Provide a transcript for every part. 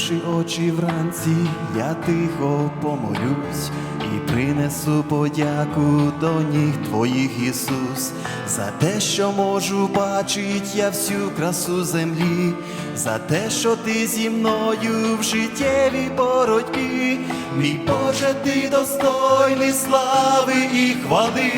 Заплющивши очі вранці, я тихо помолюсь і принесу подяку до ніг твоїх, Ісус, за те, що можу бачить я всю красу землі, за те, що ти зі мною в життєвій боротьбі, мій Боже, ти достойний слави і хвали,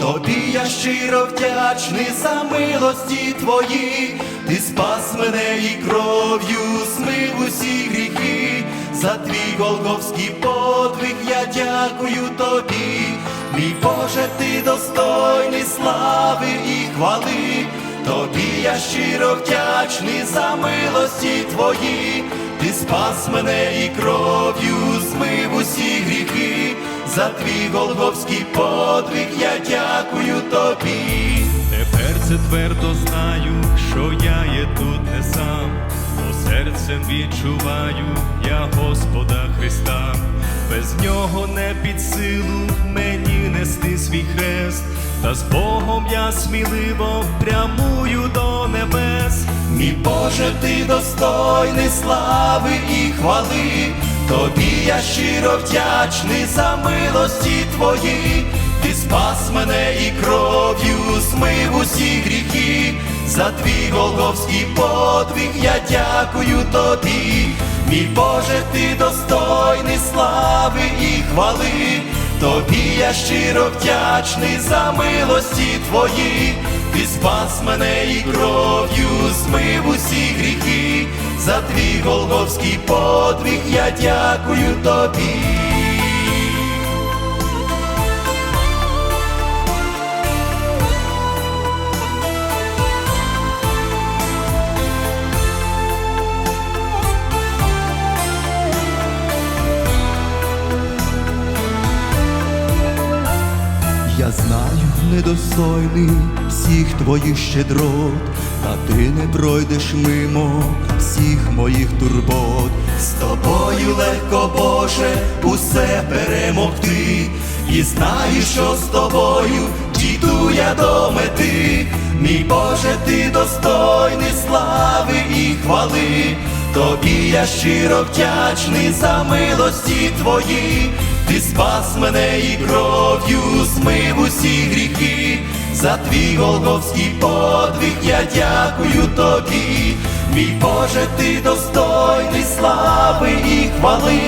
тобі я щиро вдячний за милості твої, ти спас мене і кров'ю смив усі гріхи, за твій голговський подвиг я дякую тобі, мій Боже, ти достойний слави і хвали, тобі я щиро вдячний за милості твої, ти спас мене і кров'ю змив усі гріхи, за твій голговський подвиг я дякую тобі. Тепер це твердо знаю, що я є тут не сам, бо серцем відчуваю я Господа Христа, без нього не під силу мені нести свій хрест, та з Богом я сміливо прямую до небес. Мій Боже, ти достойний слави і хвали, тобі я щиро вдячний за милості твої, ти спас мене і кров'ю за твій голговський подвиг я дякую тобі, мій Боже, ти достойний слави і хвали, тобі я щиро вдячний за милості твої, ти спас мене і кров'ю змив усі гріхи, за твій голговський подвиг я дякую тобі. Недостойний всіх твоїх щедрот, та ти не пройдеш мимо всіх моїх турбот. З тобою легко, Боже, усе перемогти, і знаю, що з тобою дійду я до мети. Мій Боже, ти достойний слави і хвали. Тобі я щиро вдячний за милості твої, ти спас мене і кров'ю змив усі гріхи, за твій голговський подвиг я дякую тобі, мій Боже, ти достойний слави і хвали,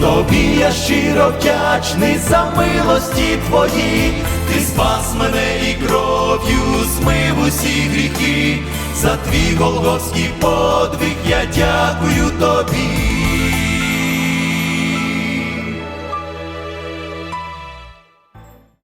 тобі я щиро вдячний за милості твої, ти спас мене і кров'ю змив усі гріхи, за твій голговський подвиг я дякую тобі.